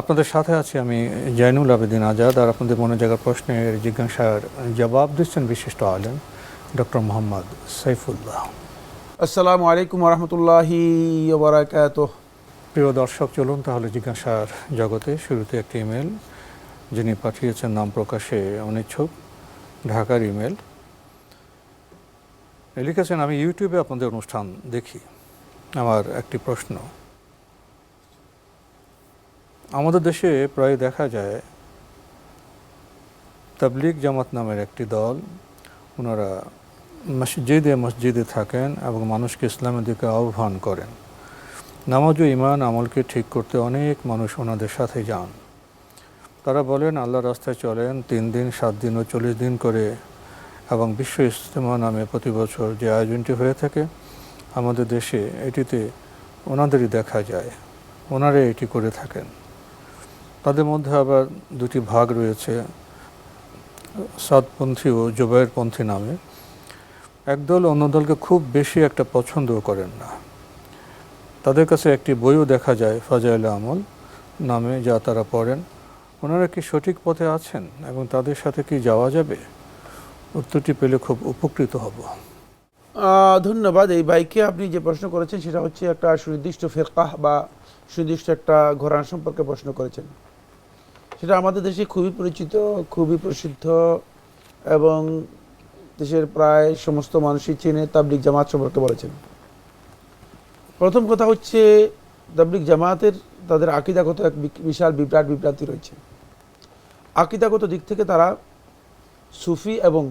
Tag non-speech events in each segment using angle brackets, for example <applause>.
আপনাদের সাথে আছি আমি জৈনুল আবেদিন আজাদ আর আপনাদের মনে জায়গার প্রশ্নের জিজ্ঞাসার জবাব দিচ্ছেন বিশিষ্ট আলেম ডক্টর মোহাম্মদ সাইফুল্লাহ। আসসালামু আলাইকুম রহমতুল্লাহি বারাকাত প্রিয় দর্শক চলুন তাহলে জিজ্ঞাসার জগতে শুরুতে একটি ইমেল যিনি পাঠিয়েছেন নাম প্রকাশে অনিচ্ছুক ঢাকার ইমেল। লিখেছেন আমি ইউটিউবে আপনাদের অনুষ্ঠান দেখি। আমার একটি প্রশ্ন আমাদের দেশে প্রায় দেখা যায়, তাবলিগ জামাত নামের একটি দল, ওনারা মসজিদে মসজিদে থাকেন এবং মানুষকে ইসলামের দিকে আহ্বান করেন। নামাজ ও ইমান আমলকে ঠিক করতে অনেক মানুষ ওনাদের সাথে যান। তারা বলেন, আল্লাহ রাস্তায় চলেন, তিন দিন, সাত দিন ও চল্লিশ দিন করে এবং বিশ্ব ইজতেমা নামে প্রতি বছর যে আয়োজনটি হয়ে থাকে, আমাদের দেশে এটিতে ওনাদেরই দেখা যায়। ওনারা এটি করে থাকেন। তাদের মধ্যে আবার দুটি ভাগ রয়েছে সাদপন্থী ও জোবায়েরপন্থী নামে। একদল অন্য দলকে খুব বেশি একটা পছন্দ করেন না। তাদের কাছে একটি বইও দেখা যায়, ফাজাইল আমল নামে, যা তারা পড়েন। ওনারা কি সঠিক পথে আছেন এবং তাদের সাথে কি যাওয়া যাবে? উত্তরটি পেলে খুব উপকৃত হব। ধন্যবাদ। এই বাইকে আপনি যে প্রশ্ন করেছেন, সেটা হচ্ছে একটা সুনির্দিষ্ট ফেরকাহ বা সুনির্দিষ্ট একটা ঘোরান সম্পর্কে প্রশ্ন করেছেন। সেটা আমাদের দেশে খুবই পরিচিত, খুবই প্রসিদ্ধ এবং দেশের প্রায় সমস্ত মানুষই চেনে তাবলিক জামাত সম্পর্কে বলেছেন। প্রথম কথা হচ্ছে তাবলিক জামাতের তাদের আকিদাগত এক বিশাল বিভ্রাট বিভ্রান্তি রয়েছে। আকিদাগত দিক থেকে তারা সুফি এবং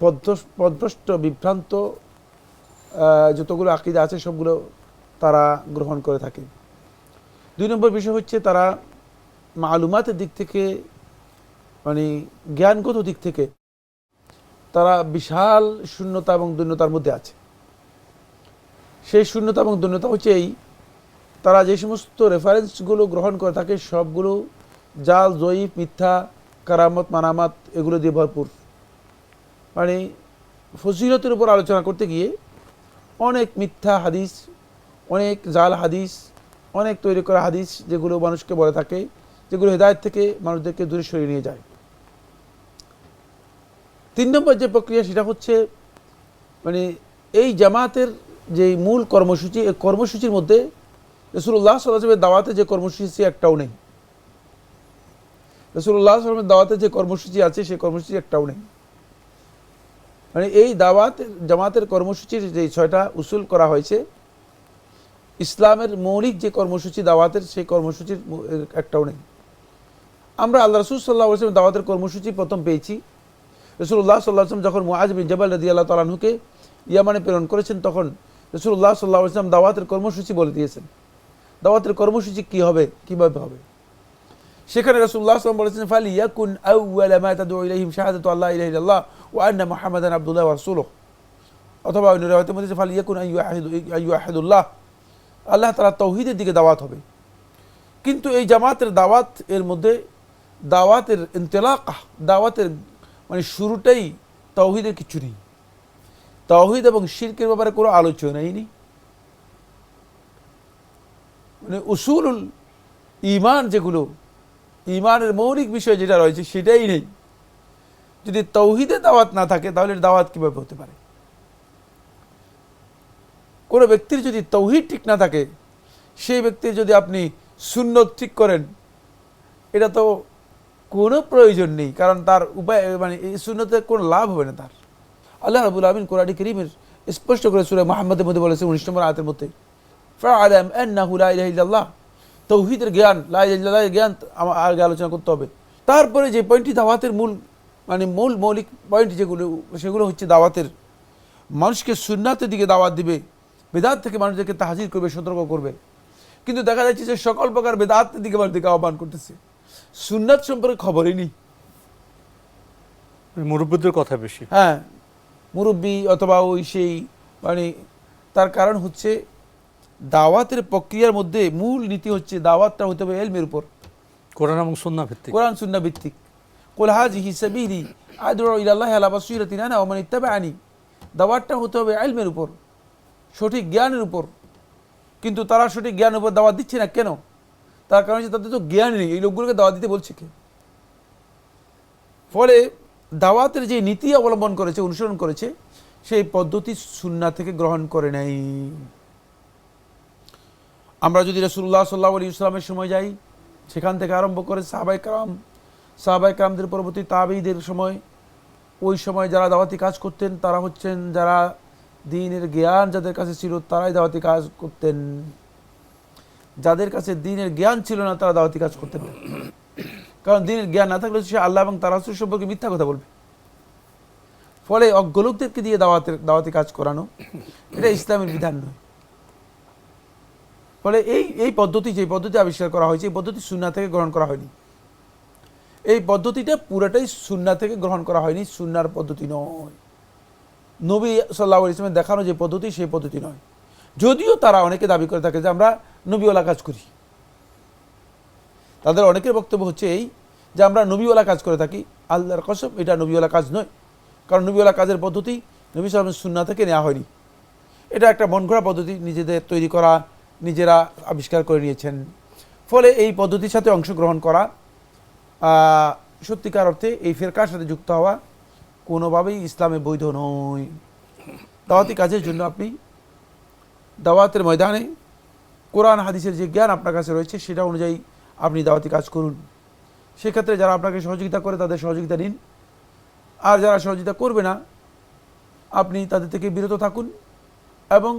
পদভ্রষ্ট, বিভ্রান্ত যতগুলো আকিদা আছে সবগুলো তারা গ্রহণ করে থাকে। দুই নম্বর বিষয় হচ্ছে তারা মালুমাতের দিক থেকে মানে জ্ঞানগত দিক থেকে, তারা বিশাল শূন্যতা এবং দৈন্যতার মধ্যে আছে। সেই শূন্যতা এবং দৈন্যতা হচ্ছে এই, তারা যে সমস্ত রেফারেন্সগুলো গ্রহণ করে থাকে, সবগুলো জাল, জয়ীফ, মিথ্যা, কারামত, মানামাত, এগুলো দিয়ে ভরপুর। মানে ফজিলতের উপর আলোচনা করতে গিয়ে অনেক মিথ্যা হাদিস, অনেক জাল হাদিস, অনেক তৈরি করা হাদিস যেগুলো মানুষকে বলে থাকে যেগুলো হেদায়ত থেকে মানুষদেরকে দূরে সরিয়ে নিয়ে যায়। তিন নম্বর যে প্রক্রিয়া সেটা হচ্ছে মানে এই জামাতের যে মূল কর্মসূচি, এই কর্মসূচির মধ্যে রসুল্লাহ সাল্লামের দাওয়াতে যে কর্মসূচি একটাও নেই। রসুল্লাহ সাল্লামের দাওয়াতে যে কর্মসূচি আছে, সেই কর্মসূচি একটাও নেই। মানে এই দাওয়াত, জামাতের কর্মসূচির যে ছয়টা উসুল করা হয়েছে, ইসলামের মৌলিক যে কর্মসূচি দাওয়াতের, সেই কর্মসূচির একটাও নেই। আমরা আল্লাহ রসুল সাল্লাহ আসলাম দাওয়াতের কর্মসূচি প্রথম পেয়েছি। রসুল্লাহ সাল্লাহ আসলাম যখন মুআজ বিন জবাল রদি আল্লাহ তালাহুকে ইয়ামানে প্রেরণ করেছেন, তখন রসুল্লাহ সাল্লাহ আসলাম দাওয়াতের কর্মসূচি বলে দিয়েছেন। দাওয়াতের কর্মসূচি কি হবে? কীভাবে হবে? সেখানে রসুল্লাহ সাল্লাম বলেছেন ফালি ইয়াকুন আউওয়ালা মা তাদউ ইলাইহিম আল্লাহ ইলাহা ইল্লাল্লাহ ওয়া আন্না মুহাম্মাদান আবদুল্লাহ ওয়া রাসূলুহু। অথবা অন্য রাওয়াতের মধ্যে ফালি ইয়াকুন আইয়ুহাহিদু আইয়ুহাহিদুল্লাহ আল্লাহ তাআলা তৌহিদের দিকে দাওয়াত হবে। কিন্তু এই জামাতের দাওয়াত এর মধ্যে দাওয়াতের ইনতেলাক, দাওয়াতের মানে শুরুটাই তৌহিদের কিছু নেই তৌহিদ এবং শিরকের ব্যাপারে কোনো আলোচনাই নেই। মানে উসুলুল ইমান যেগুলো ইমানের মৌলিক বিষয় যেটা রয়েছে সেটাই নেই। যদি তৌহিদে দাওয়াত না থাকে, তাহলে দাওয়াত কীভাবে হতে পারে? কোনো ব্যক্তির যদি তৌহিদ ঠিক না থাকে, সেই ব্যক্তির যদি আপনি সুন্নত ঠিক করেন, এটা তো কোনো প্রয়োজন নেই, কারণ তার উপায় মানে এই শূন্যতে কোনো লাভ হবে না তার। আল্লাহ রাবুল আমিন কোরআন করিমের স্পষ্ট করে সুরে মোহাম্মদের মধ্যে বলেছে, উনিশ নম্বর আয়াতের মধ্যে তৌহিদের জ্ঞান, লা ইলাহা ইল্লাল্লাহের জ্ঞান আগে আলোচনা করতে হবে। তারপরে যে পয়েন্টটি দাওয়াতের মূল মানে মূল মৌলিক পয়েন্ট যেগুলো, সেগুলো হচ্ছে দাওয়াতের। মানুষকে সুন্নাতের দিকে দাওয়াত দিবে, বেদাত থেকে মানুষদেরকে তাহাজির করবে, সতর্ক করবে। কিন্তু দেখা যাচ্ছে যে সকল প্রকার বেদাতের দিকে মানুষদেরকে আহ্বান করতেছে। সুন্নাত সম্পর্কে খবরই নেই। মুরব্বীদের কথা বেশি। হ্যাঁ মুরব্বী অথবা ওই সেই মানে তার কারণ হচ্ছে দাওয়াতের প্রক্রিয়ার মধ্যে মূল নীতি হচ্ছে দাওয়াতটা হতে হবে এলমের উপর। কোরআন এবং সন্না ভিত্তিক। কোরআন সুন্না ভিত্তিক। কুল হাজিহি সাবিলি আদউ ইলাল্লাহি আলা বাসীরাতিন আনা ওয়া মান ইত্তাবাআনি। দাওয়াতটা হতে হবে ইলমের উপর সঠিক জ্ঞানের উপর। কিন্তু তারা সঠিক জ্ঞানের উপর দাওয়াত দিচ্ছে না কেন? তার কারণ হচ্ছে তাদের তো জ্ঞান নেই। এই লোকগুলোকে দাওয়াত দিতে বলছে কে? ফলে দাওয়াতের যে নীতি অবলম্বন করেছে, অনুসরণ করেছে, সেই পদ্ধতি সুন্না থেকে গ্রহণ করে নাই। আমরা যদি রসুল্লাহ সাল্লাহ আলী ইসলামের সময় যাই, সেখান থেকে আরম্ভ করে সাহাবাই কালাম সাহাবাই কালামদের পরবর্তী তাবেইদের সময়, ওই সময় যারা দাওয়াতি কাজ করতেন, তারা হচ্ছেন যারা দিনের জ্ঞান যাদের কাছে ছিল, তারাই দাওয়াতি কাজ করতেন। যাদের কাছে দিনের জ্ঞান ছিল না, তারা দাওয়াতি কাজ করতেন না কারণ দিনের জ্ঞান না থাকলে সে আল্লাহ এবং তার রাসূল সম্পর্কে মিথ্যা কথা বলবে। ফলে অজ্ঞ লোকদেরকে দিয়ে দাওয়াতের, দাওয়াতি কাজ করানো, এটা ইসলামের বিধান নয়। ফলে এই এই পদ্ধতি, যে পদ্ধতি আবিষ্কার করা হয়েছে, এই পদ্ধতি সুন্না থেকে গ্রহণ করা হয়নি। এই পদ্ধতিটা পুরোটাই সুন্না থেকে গ্রহণ করা হয়নি সুন্নার পদ্ধতি নয়। নবী সাল্লাহ ইসলামের দেখানো যে পদ্ধতি, সেই পদ্ধতি নয়। যদিও তারা অনেকে দাবি করে থাকে যে আমরা নবীওয়ালা কাজ করি। তাদের অনেকের বক্তব্য হচ্ছে এই যে আমরা নবীওয়ালা কাজ করে থাকি, আল্লাহর কসম, এটা নবীওয়ালা কাজ নয়। কারণ নবীওয়ালা কাজের পদ্ধতি নবী সালামের সুন্না থেকে নেওয়া হয়নি। এটা একটা মন গড়া পদ্ধতি, নিজেদের তৈরি করা, নিজেরা আবিষ্কার করে নিয়েছেন। ফলে এই পদ্ধতির সাথে অংশগ্রহণ করা সত্যিকার অর্থে এই ফেরকার সাথে যুক্ত হওয়া কোনোভাবেই ইসলামে বৈধ নয়। দাওয়াতি কাজের জন্য আপনি দাওয়াতের ময়দানে কোরআন হাদিসের যে জ্ঞান আপনার কাছে রয়েছে, সেটা অনুযায়ী আপনি দাওয়াতি কাজ করুন। সেক্ষেত্রে যারা আপনাকে সহযোগিতা করে, তাদের সহযোগিতা নিন। আর যারা সহযোগিতা করবে না, আপনি তাদের থেকে বিরত থাকুন এবং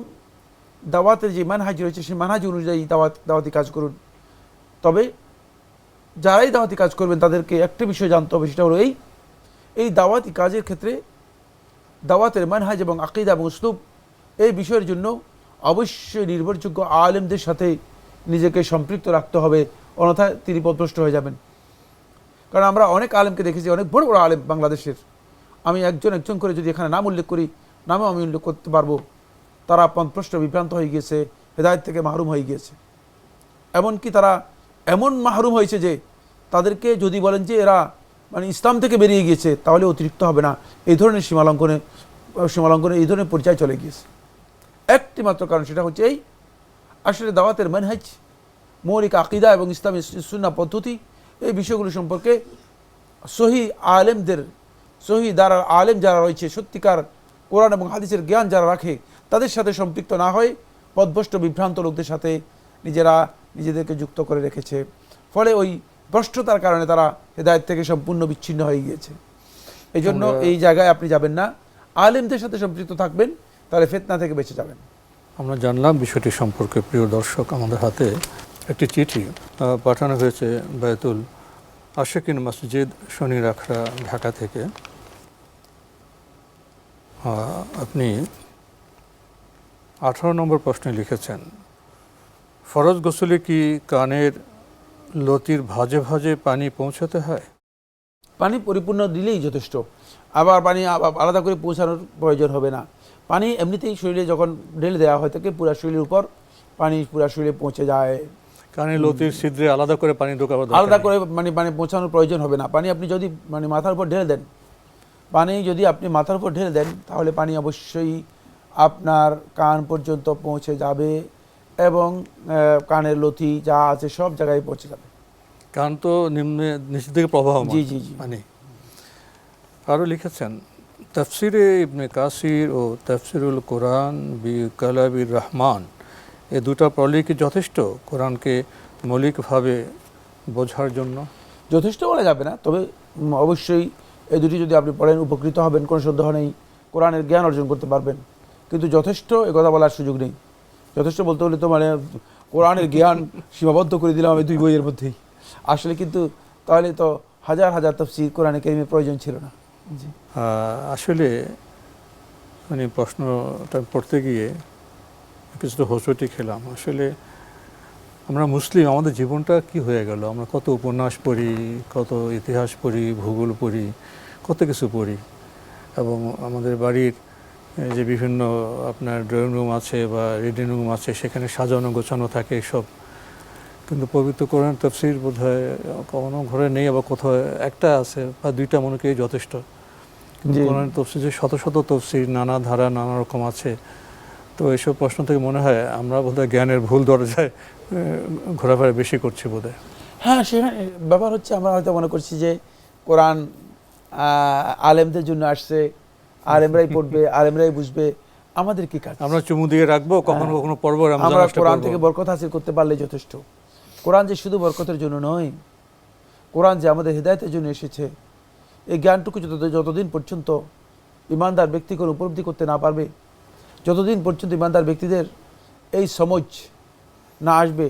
দাওয়াতের যে মানহাজ রয়েছে, সেই মানহাজ অনুযায়ী দাওয়াত, দাওয়াতি কাজ করুন। তবে যারাই দাওয়াতি কাজ করবেন, তাদেরকে একটা বিষয় জানতে হবে, সেটা হলো এই এই দাওয়াতি কাজের ক্ষেত্রে দাওয়াতের মানহাজ এবং আকিদা এবং উসলুব, এই বিষয়ের জন্য অবশ্যই নির্ভরযোগ্য আলেমদের সাথে নিজেকে সম্পৃক্ত রাখতে হবে, অন্যথায় তিনি পদভ্রষ্ট হয়ে যাবেন। কারণ আমরা অনেক আলেমকে দেখেছি, অনেক বড় বড় আলেম বাংলাদেশের। আমি একজন একজন করে যদি এখানে নাম উল্লেখ করি, নামও আমি উল্লেখ করতে পারব। তারা পথভ্রষ্ট বিভ্রান্ত হয়ে গিয়েছে, হেদায়ত থেকে মাহরুম হয়ে গিয়েছে। এমনকি তারা এমন মাহরুম হয়েছে যে, তাদেরকে যদি বলেন যে এরা মানে ইসলাম থেকে বেরিয়ে গিয়েছে, তাহলে অতিরিক্ত হবে না। এই ধরনের সীমালঙ্ঘনে সীমালঙ্ঘনে এই ধরনের পর্যায়ে চলে গিয়েছে। একটি মাত্র কারণ সেটা হচ্ছে এই আসলে দাওয়াতের মানহাজ মৌলিক আকিদা এবং ইসলামী সুন্না পদ্ধতি এই বিষয়গুলো সম্পর্কে সহি আলেমদের সহি দ্বারা আলেম যারা রয়েছে সত্যিকার কোরআন এবং হাদিসের জ্ঞান যারা রাখে তাদের সাথে সম্পৃক্ত না হয়ে পদভ্রষ্ট বিভ্রান্ত লোকদের সাথে নিজেরা নিজেদেরকে যুক্ত করে রেখেছে। ফলে ওই ভ্রষ্টতার কারণে তারা হেদায়ত থেকে সম্পূর্ণ বিচ্ছিন্ন হয়ে গিয়েছে। এই জন্য এই জায়গায় আপনি যাবেন না। আলেমদের সাথে সম্পৃক্ত থাকবেন। তাহলে ফেতনা থেকে বেঁচে যাবেন। আমরা জানলাম বিষয়টি সম্পর্কে প্রিয় দর্শক আমাদের হাতে একটি চিঠি পাঠানো হয়েছে বায়তুল আশেকিন মসজিদ শনি রাখরা ঢাকা থেকে। আপনি আঠারো নম্বর প্রশ্নে লিখেছেন ফরজ গোসলে কি কানের লতির ভাজে ভাজে পানি পৌঁছাতে হয়? পানি পরিপূর্ণ দিলেই যথেষ্ট। আবার পানি আলাদা করে পৌঁছানোর প্রয়োজন হবে না। পানি এমনিতেই শরীরে যখন ঢেলে দেওয়া হয় থাকে পুরা শরীরের উপর পানি পুরা শরীরে পৌঁছে যায়। কানের লতির ছিদ্রে আলাদা করে পানি দরকার আলাদা করে মানে মানে পৌঁছানোর প্রয়োজন হবে না। পানি আপনি যদি মানে মাথার উপর ঢেলে দেন পানি যদি আপনি মাথার উপর ঢেলে দেন তাহলে পানি অবশ্যই আপনার কান পর্যন্ত পৌঁছে যাবে এবং কানের লথি যা আছে সব জায়গায় পৌঁছে যাবে। কারণ তো নিম্নে নিচের দিকে প্রবাহ জি, জি, জি। মানে আরও লিখেছেন তফসিরে ইবনে কাসির ও তফসিরুল কোরআন বি কালাবির রহমান এ দুটো পড়লেই কি যথেষ্ট কোরআনকে মৌলিকভাবে বোঝার জন্য। যথেষ্ট বলা যাবে না, তবে অবশ্যই এই দুটি যদি আপনি পড়েন, উপকৃত হবেন, কোনো সন্দেহ নেই, কোরআনের জ্ঞান অর্জন করতে পারবেন। কিন্তু যথেষ্ট এ কথা বলার সুযোগ নেই। যথেষ্ট বলতে হলে তো মানে কোরআনের জ্ঞান সীমাবদ্ধ করে দিলাম আমি দুই বইয়ের মধ্যেই। আসলে কিন্তু তাহলে তো হাজার হাজার তফসির কোরআনে কেরিমের প্রয়োজন ছিল না। আসলে মানে প্রশ্নটা পড়তে গিয়ে কিছুটা হোঁচটি খেলাম। আসলে আমরা মুসলিম, আমাদের জীবনটা কি হয়ে গেল? আমরা কত উপন্যাস পড়ি, কত ইতিহাস পড়ি, ভূগোল পড়ি, কত কিছু পড়ি। এবং আমাদের বাড়ির যে বিভিন্ন আপনার ড্রয়িং রুম আছে বা রিডিং রুম আছে, সেখানে সাজানো গোছানো থাকে সব। কিন্তু পবিত্র কোরআন তফসির বোধ হয় কোনো ঘরে নেই, আবার কোথাও একটা আছে বা দুইটা মনে যথেষ্ট। জি। তফসির যে শত শত তফসির নানা ধারা নানা রকম আছে। তো এইসব প্রশ্ন থেকে মনে হয় আমরা বোধহয় জ্ঞানের ভুল দরজায় ঘোরাফেরা বেশি করছি বোধহয়। হ্যাঁ সেখানে ব্যাপার হচ্ছে আমরা হয়তো মনে করছি যে কোরআন আলেমদের জন্য আসছে আলেমরাই পড়বে <laughs> আলেমরাই বুঝবে আমাদের কি কাজ? আমরা চুমু দিয়ে রাখব কখনো হ্যাঁ। কখনো পড়ব রমজান আমরা কোরআন থেকে বরকত হাসিল করতে পারলে যথেষ্ট। কোরআন যে শুধু বরকতের জন্য নয় কোরআন যে আমাদের হৃদায়তের জন্য এসেছে এই জ্ঞানটুকু যত যতদিন পর্যন্ত ইমানদার ব্যক্তিগণ উপলব্ধি করতে না পারবে যতদিন পর্যন্ত ইমানদার ব্যক্তিদের এই সমজ না আসবে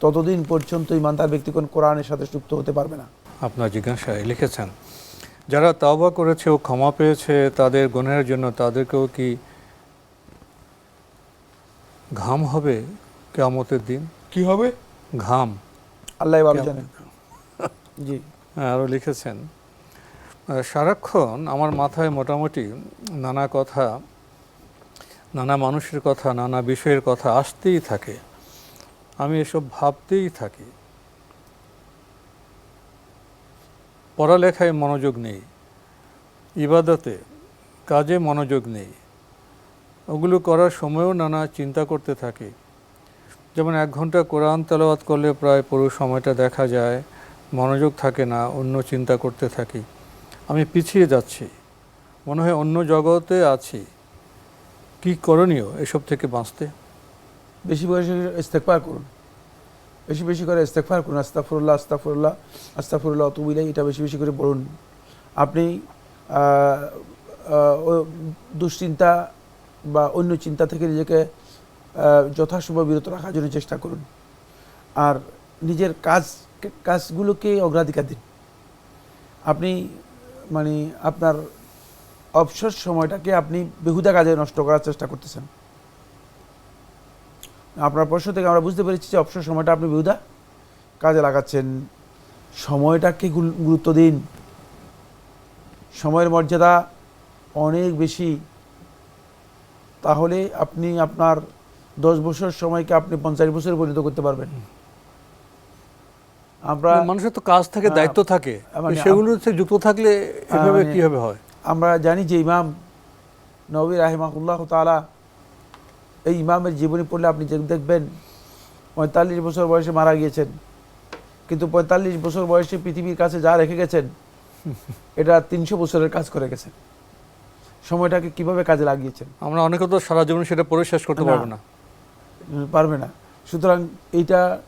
ততদিন পর্যন্ত ইমানদার ব্যক্তিগণ কোরআনের সাথে যুক্ত হতে পারবে না। আপনার জিজ্ঞাসায় লিখেছেন যারা তাওবা করেছে ও ক্ষমা পেয়েছে তাদের গুণের জন্য তাদেরকেও কি ঘাম হবে কেমতের দিন? কি হবে? ঘাম। আল্লাহ? জানেন। জি। হ্যাঁ, আরও লিখেছেন সারাক্ষণ আমার মাথায় মোটামুটি নানা কথা, নানা মানুষের কথা, নানা বিষয়ের কথা আসতেই থাকে। আমি এসব ভাবতেই থাকি। পড়ালেখায় মনোযোগ নেই, ইবাদতে কাজে মনোযোগ নেই। ওগুলো করার সময়ও নানা চিন্তা করতে থাকি। যেমন এক ঘণ্টা কোরআন তেলাওয়াত করলে প্রায় পুরো সময়টা দেখা যায়, মনোযোগ থাকে না, অন্য চিন্তা করতে থাকি। আমি পিছিয়ে যাচ্ছি। মনে হয় অন্য জগতে আছি। কি করণীয় এসব থেকে বাঁচতে? বেশি বয়সে ইস্তেকবার করুন। বেশি বেশি করে ইস্তেকবার করুন। আস্তাফরুল্লাহ আস্তাফরুল্লাহ আস্তাফরুল্লাহ তুবিলাই এটা বেশি বেশি করে পড়ুন। আপনি দুশ্চিন্তা বা অন্য চিন্তা থেকে নিজেকে যথাসম্ভব বিরত রাখার জন্য চেষ্টা করুন। আর নিজের কাজ, কাজগুলোকে অগ্রাধিকার দিন। আপনি মানে আপনার অবসর সময়টাকে আপনি বেহুদা কাজে নষ্ট করার চেষ্টা করতেছেন। আপনার প্রশ্ন থেকে আমরা বুঝতে পেরেছি যে অবসর সময়টা আপনি বিহুদা কাজে লাগাচ্ছেন। সময়টাকে গুরুত্ব দিন। সময়ের মর্যাদা অনেক বেশি। তাহলে আপনি আপনার দশ বছর সময়কে আপনি পঞ্চাশ বছরে পরিণত করতে পারবেন। আমরা মানুষের তো কাজ থাকে দায়িত্ব থাকে। মানে সেগুলো যুক্ত থাকলে এভাবে মানে- কীভাবে হয়? আমরা জানি যে ইমাম নবী রাহিমাহুল্লাহ তালা এই ইমামের জীবনী পড়লে আপনি যে দেখবেন পঁয়তাল্লিশ বছর বয়সে মারা গিয়েছেন। কিন্তু পঁয়তাল্লিশ বছর বয়সে পৃথিবীর কাছে যা রেখে গেছেন <laughs> এটা তিনশো বছরের কাজ করে গেছেন। সময়টাকে কীভাবে কাজে লাগিয়েছেন? আমরা অনেকে তো সারা জীবন সেটা পড়ে শেষ করতে পারব না। পারবে না। সুতরাং এইটা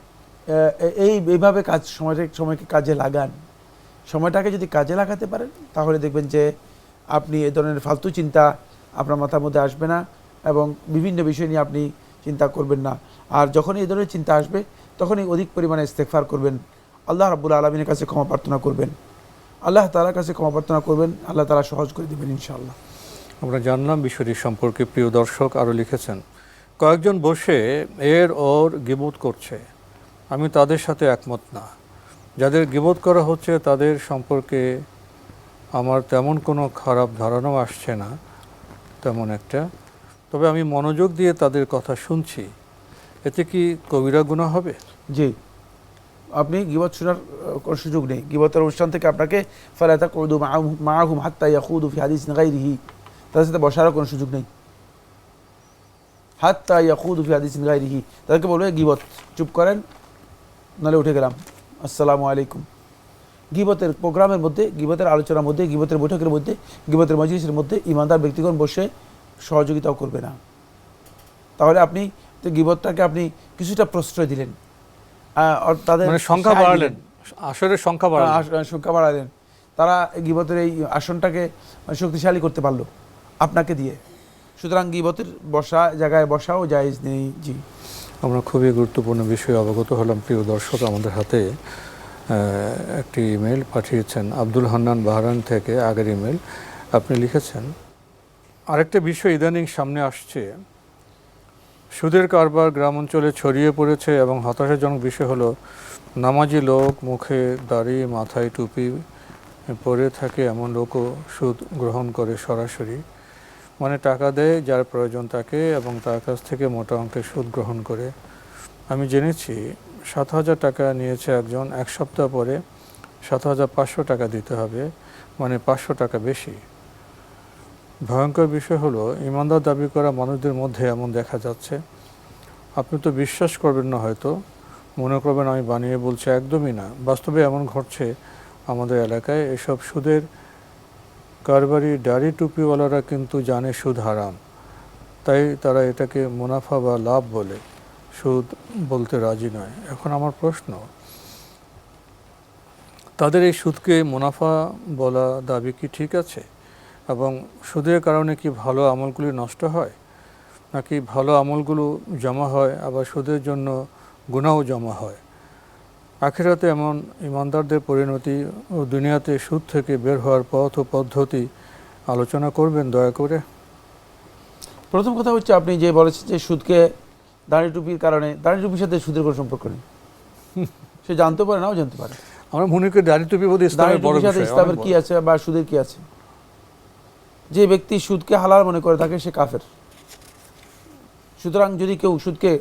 এই, এইভাবে কাজ, সময়টা, সময়কে কাজে লাগান। সময়টাকে যদি কাজে লাগাতে পারেন, তাহলে দেখবেন যে আপনি এ ধরনের ফালতু চিন্তা আপনার মাথার মধ্যে আসবে না এবং বিভিন্ন বিষয় নিয়ে আপনি চিন্তা করবেন না। আর যখন এই ধরনের চিন্তা আসবে, তখনই অধিক পরিমাণে ইস্তেকফার করবেন। আল্লাহ রাবুল আলমিনের কাছে ক্ষমা প্রার্থনা করবেন। আল্লাহ তালার কাছে ক্ষমা প্রার্থনা করবেন। আল্লাহ তালা সহজ করে দেবেন, ইনশাআল্লাহ। আমরা জানলাম বিষয়টি সম্পর্কে প্রিয় দর্শক আরও লিখেছেন, কয়েকজন বসে এর ওর গিবোধ করছে। আমি তাদের সাথে একমত না। যাদের গিবোধ করা হচ্ছে তাদের সম্পর্কে আমার তেমন কোনো খারাপ ধারণাও আসছে না, তেমন একটা। তবে আমি মনোযোগ দিয়ে তাদের কথা শুনছি। এতে কি কবিরা গুণা হবে? জি। আপনি গিবত শোনার কোনো সুযোগ নেই। গিবতের অনুষ্ঠান থেকে আপনাকে ফালাতা কৌদু মাহুম হাত্তা ইয়াকুদু ফি হাদিস গাইরিহি তাদের সাথে বসারও কোনো সুযোগ নেই। হাত্তা ইয়াকুদু ফি হাদিস গাইরিহি তাদেরকে বলবে গিবত। চুপ করেন। নাহলে উঠে গেলাম। আসসালামু আলাইকুম। গিবতের প্রোগ্রামের মধ্যে গিবতের আলোচনার মধ্যে গিবতের বৈঠকের মধ্যে গিবতের মজলিসের মধ্যে ইমানদার ব্যক্তিগণ বসে সহযোগিতাও করবে না। তাহলে আপনি গিবতটাকে আপনি কিছুটা প্রশ্রয় দিলেন তাদের মানে সংখ্যা বাড়ালেন দিলেন। আসরের সংখ্যা আস- সংখ্যা বাড়ালেন। তারা গিবতের এই আসনটাকে শক্তিশালী করতে পারল আপনাকে দিয়ে। সুতরাং গিবতের বসা জায়গায় বসাও জায়েজ নেই। জি। আমরা খুবই গুরুত্বপূর্ণ বিষয়ে অবগত হলাম। প্রিয় দর্শক, আমাদের হাতে একটি ইমেল পাঠিয়েছেন আব্দুল হান্নান বাহরান থেকে, আগের ইমেল আপনি লিখেছেন, আরেকটা বিষয় ইদানিং সামনে আসছে। সুদের কারবার গ্রাম অঞ্চলে ছড়িয়ে পড়েছে এবং হতাশাজনক বিষয় হলো, নামাজি লোক মুখে দাড়ি, মাথায় টুপি পরে থাকে এমন লোকও সুদ গ্রহণ করে সরাসরি। মানে টাকা দেয় যার প্রয়োজন তাকে এবং তার কাছ থেকে মোটা অঙ্কের সুদ গ্রহণ করে। আমি জেনেছি সাত হাজার টাকা নিয়েছে একজন, এক সপ্তাহ পরে সাত হাজার পাঁচশো টাকা দিতে হবে মানে পাঁচশো টাকা বেশি। ভয়ঙ্কর বিষয় হলো, ইমানদার দাবি করা মানুষদের মধ্যে এমন দেখা যাচ্ছে। আপনি তো বিশ্বাস করবেন না হয়তো, মনে করবেন আমি বানিয়ে বলছি একদমই না। বাস্তবে এমন ঘটছে আমাদের এলাকায়, এসব সুদের কারবারি দাড়ি টুপিওয়ালারা কিন্তু জানে সুদ হারাম। তাই তারা এটাকে মুনাফা বা লাভ বলে। সুদ বলতে রাজি নয়। এখন আমার প্রশ্ন, তাদের এই সুদকে মুনাফা বলা দাবি কি ঠিক আছে? এবং সুদের কারণে কি ভালো আমলগুলি নষ্ট হয়? নাকি ভালো আমলগুলো জমা হয়, আবার সুদের জন্য গুণাও জমা হয়? আখেরাতে এমন ইমানদারদের পরিণতি ও দুনিয়াতে সুদ থেকে বের হওয়ার পথ ও পদ্ধতি আলোচনা করবেন দয়া করে। প্রথম কথা হচ্ছে আপনি যে বলেছেন যে সুদকে দাঁড়ি টুপির কারণে দাঁড়ি টুপির সাথে সুদের কোনো সম্পর্ক নেই। <laughs> সে জানতে পারে নাও জানতে পারে। আমরা মনে করি দাড়ি টুপি বোধ ইসলামের বড় সাথে ইসলামের কি আছে বা সুদের কি আছে? যে ব্যক্তি সুদকে হালাল মনে করে থাকে সে কাফের। সুতরাং যদি কেউ সুদকে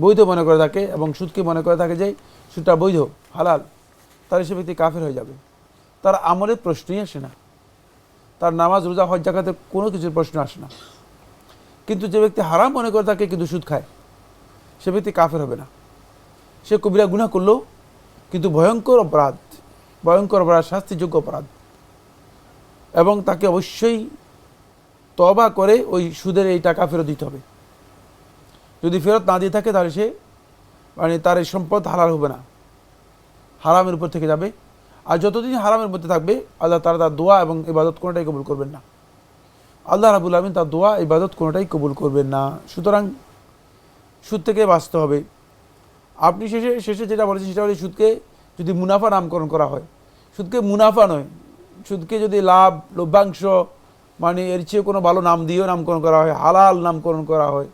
বৈধ মনে করে থাকে এবং সুদকে মনে করে থাকে যে সুদটা বৈধ, হালাল তাহলে সে ব্যক্তি কাফের হয়ে যাবে তার আমলের প্রশ্নই আসে না। তার নামাজ, রোজা, হজ জাকাতে কোনো কিছুর প্রশ্ন আসে না। কিন্তু যে ব্যক্তি হারাম মনে করে থাকে কিন্তু সুদ খায়, সে ব্যক্তি কাফের হবে না। সে কবিরা গুনাহ করলেও কিন্তু ভয়ঙ্কর অপরাধ ভয়ঙ্কর অপরাধ, শাস্তিযোগ্য অপরাধ। এবং তাকে অবশ্যই তবা করে ওই সুদের এই টাকা ফেরত দিতে হবে। যদি ফেরত না দিয়ে থাকে তাহলে সে মানে তার এই সম্পদ হালাল হবে না। হারামের উপর থেকে যাবে। আর যতদিন হারামের মধ্যে থাকবে, আল্লাহ তারা তার দোয়া এবং ইবাদত কোনোটাই কবুল করবেন না। আল্লাহ রাবুল আলমিন তার দোয়া, ইবাদত কোনোটাই কবুল করবেন না। সুতরাং সুদ থেকে বাঁচতে হবে। আপনি শেষে শেষে যেটা বলেছেন সেটা হলে সুদকে যদি মুনাফা নামকরণ করা হয়। সুদকে মুনাফা নয়। সুদকে যদি লাভ, লভ্যাংশ মানে এর চেয়ে কোনো ভালো নাম দিয়েও নামকরণ করা হয়, হালাল নামকরণ করা হয়।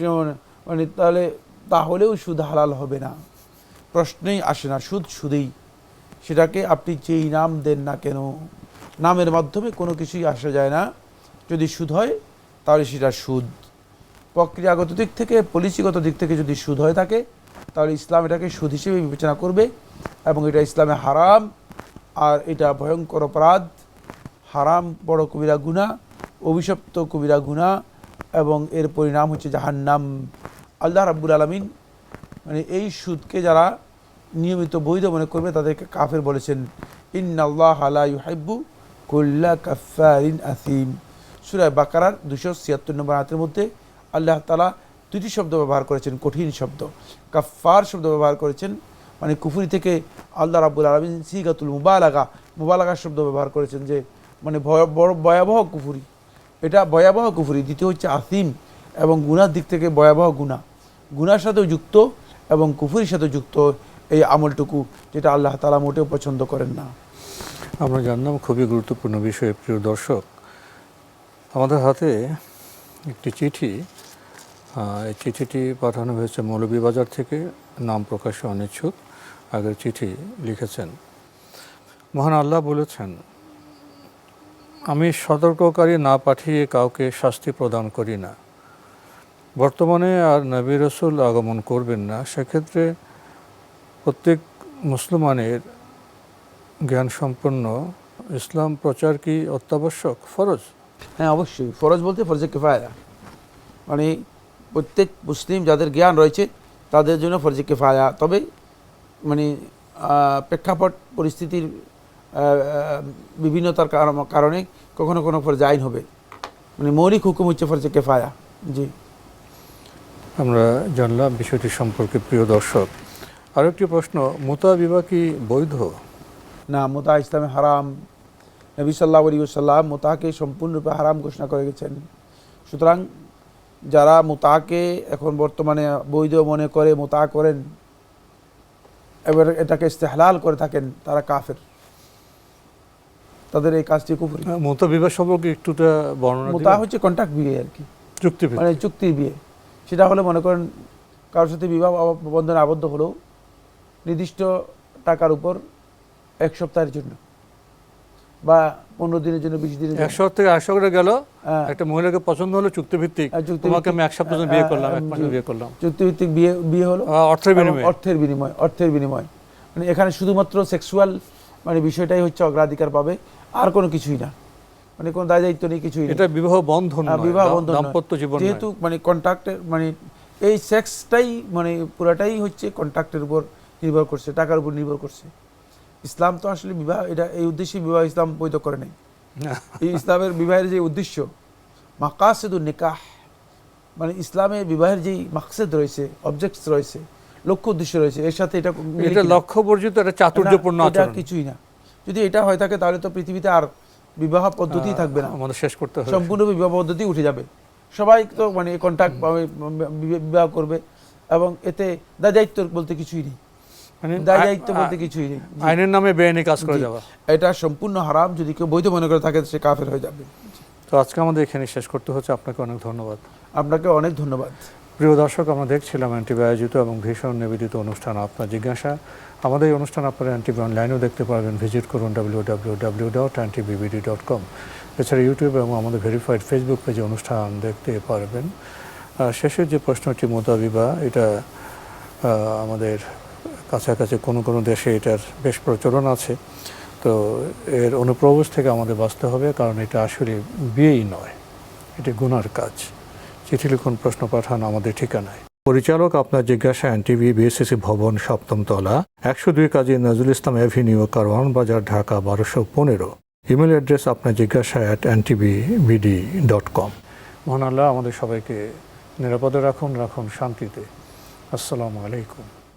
মানে- মানে তাহলে তাহলেও সুদ হালাল হবে না। প্রশ্নেই আসে না, সুদ সুদেই। সেটাকে আপনি যেই নাম দেন না কেন, নামের মাধ্যমে কোনো কিছুই আসা যায় না। যদি সুদ হয়, তাহলে সেটা সুদ। প্রক্রিয়াগত দিক থেকে, পলিসিগত দিক থেকে যদি সুদ হয়ে থাকে, তাহলে ইসলাম এটাকে সুদ হিসেবে বিবেচনা করবে এবং এটা ইসলামে হারাম। আর এটা ভয়ঙ্কর অপরাধ। হারাম, বড় কবিরা গুণা অভিশপ্ত কবিরা গুণা এবং এর পরিণাম হচ্ছে জাহান্নাম। আল্লাহ রাব্বুল আলমিন মানে এই সুদকে যারা নিয়মিত বৈধ মনে করবে তাদেরকে কাফের বলেছেন, ইন্নাল্লাহ আলা ইউহাইব্বু কুল্লা কাফারিন আসিম সুরায় বাকারার দুশো ছিয়াত্তর নম্বর আয়াতের মধ্যে আল্লাহ তালা দুটি শব্দ ব্যবহার করেছেন, কঠিন শব্দ। কাফার শব্দ ব্যবহার করেছেন মানে কুফুরি থেকে আল্লাহ রাব্বুল আলমিন সিগাতুল মুবালাগা মুবালাগা শব্দ ব্যবহার করেছেন যে মানে ভয়াবহ কুফুরি। এটা ভয়াবহ কুফুরি, দ্বিতীয় হচ্ছে আসিম এবং গুনার দিক থেকে ভয়াবহ গুণা গুনার সাথেও যুক্ত এবং কুফুরির সাথে যুক্ত এই আমলটুকু যেটা আল্লাহ তালা মোটেও পছন্দ করেন না। আমরা জানলাম খুবই গুরুত্বপূর্ণ বিষয়, প্রিয় দর্শক। আমাদের হাতে একটি চিঠি। এই চিঠিটি পাঠানো হয়েছে মৌলভীবাজার থেকে। নাম প্রকাশে অনিচ্ছুক। আগের চিঠি লিখেছেন। মহান আল্লাহ বলেছেন, আমি সতর্ককারী না পাঠিয়ে কাউকে শাস্তি প্রদান করি না। বর্তমানে আর নবী রসুল আগমন করবেন না, সেক্ষেত্রে প্রত্যেক মুসলমানের জ্ঞান সম্পন্ন ইসলাম প্রচার কি অত্যাবশ্যক? ফরজ? হ্যাঁ অবশ্যই। ফরজ বলতে ফরজে কেফায়া। মানে প্রত্যেক মুসলিম যাদের জ্ঞান রয়েছে, তাদের জন্য ফরজে কেফায়া। তবে মানে প্রেক্ষাপট পরিস্থিতির বিভিন্নতার কারণে কখনো কোনো ফরজে আইন হবে। মানে মৌলিক হুকুম হচ্ছে ফরজে কেফায়া। জি। আমরা জানলাম বিষয়টি সম্পর্কে প্রিয় দর্শক। আর একটি প্রশ্ন মোতা বিবাহ কি বৈধ? না মোতা ইসলামে হারাম। নবী সাল্লাহ আলী সাল্লাম মোতাকে সম্পূর্ণরূপে হারাম ঘোষণা করে গেছেন। সুতরাং যারা মোতাকে এখন বর্তমানে বৈধ মনে করে মোতা করেন এবার এটাকে ইস্তেহলাল করে থাকেন তারা কাফের। তাদের এই কাজটি খুব মোতা বিবাহ সম্পর্কে একটুটা বর্ণনা মোতা হচ্ছে কন্ট্যাক্ট বিয়ে আর কি। চুক্তি মানে চুক্তির বিয়ে। সেটা হলে মনে করেন কারোর সাথে বিবাহ বন্ধনে আবদ্ধ হলো নির্দিষ্ট টাকার উপর এক সপ্তাহের জন্য বা পনেরো দিনের জন্য বিশ দিনের এক শহর থেকে আরেক শহরে গেল। হ্যাঁ, একটা মহিলাকে পছন্দ হলো চুক্তিভিত্তিক। হ্যাঁ। তোমাকে আমি এক সপ্তাহ বিয়ে হ্যাঁ, করলাম এক হ্যাঁ, মাসে বিয়ে করলাম। চুক্তিভিত্তিক বিয়ে বিয়ে হলো? আহ, অর্থের বিনিময়। অর্থের বিনিময় অর্থের বিনিময়। মানে এখানে শুধুমাত্র সেক্সুয়াল মানে বিষয়টাই হচ্ছে অগ্রাধিকার পাবে আর কোনো কিছুই না। মানে কোনো দায় দায়িত্ব নেই কিছুই এটা বিবাহ বন্ধন হ্যাঁ, বিবাহ বন্ধন। দাম্পত্য জীবন। যেহেতু মানে কন্ট্রাক্টের মানে এই সেক্সটাই মানে পুরাটাই হচ্ছে কন্ট্রাক্টের উপর নির্ভর করছে টাকার উপর নির্ভর করছে। ইসলাম তো আসলে বিবাহ এটা এই উদ্দেশ্যে বিবাহ ইসলাম বৈধ করে নাই। <laughs> এই ইসলামের বিবাহের যে উদ্দেশ্য মাকাসেদুল নিকাহ মানে ইসলামের বিবাহের যেই মাকসেদ রয়েছে অবজেক্টস রয়েছে লক্ষ্য উদ্দেশ্য রয়েছে এর সাথে এটা এটা লক্ষ্য বর্জিত এটা চাতুর্যপূর্ণ এটা কিছুই না। যদি এটা হয়ে থাকে তাহলে তো পৃথিবীতে আর বিবাহ পদ্ধতি থাকবে না। আমাদের শেষ করতে হবে। সম্পূর্ণ বিবাহ পদ্ধতি উঠে যাবে। সবাই তো মানে কন্ট্যাক্ট বিবাহ করবে এবং এতে দায় দায়িত্ব বলতে কিছুই নেই। মানে দায় দায়িত্ব বলতে কিছুই নেই। আইনের নামে বেআইনি কাজ করে যাওয়া। এটা সম্পূর্ণ হারাম। যদি কেউ বৈধ মনে করে থাকে সে কাফের হয়ে যাবে। তো আজকে আমাদের এখানে শেষ করতে হচ্ছে। আপনাকে অনেক ধন্যবাদ। আপনাকে অনেক ধন্যবাদ। প্রিয় দর্শক, আমরা দেখছিলাম অ্যান্টিবি আয়োজিত এবং ভীষণ নিবেদিত অনুষ্ঠান আপনার জিজ্ঞাসা। আমাদের এই অনুষ্ঠান আপনারা অ্যান্টিবি অনলাইনেও দেখতে পারবেন। ভিজিট করুন W W W dot ntvbd dot com এছাড়া ইউটিউব এবং আমাদের ভেরিফাইড ফেসবুক পেজে অনুষ্ঠান দেখতে পারবেন। শেষের যে প্রশ্নটি মোতাবিবা এটা আমাদের কাছাকাছি কোনো কোনো দেশে এটার বেশ প্রচলন আছে। তো এর অনুপ্রবেশ থেকে আমাদের বাঁচতে হবে, কারণ এটা আসলে বিয়েই নয়, এটি গুনার কাজ। চিঠি লিখুন প্রশ্ন পাঠান আমাদের ঠিকানায়। পরিচালক আপনার জিজ্ঞাসা এনটিভি, বিএসসিসি ভবন সপ্তম তলা একশো দুই কাজী নজরুল ইসলাম অ্যাভিনিউ, কারওয়ান বাজার, ঢাকা, বারোশো পনেরো। ইমেল অ্যাড্রেস আপনার জিজ্ঞাসা at NTV BD dot com. মহান আল্লাহ আমাদের সবাইকে নিরাপদে রাখুন রাখুন শান্তিতে। আসসালামু আলাইকুম।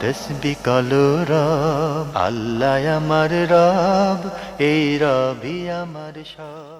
তসবি রব আল্লাহ আমার রব এই রবি আমার সব।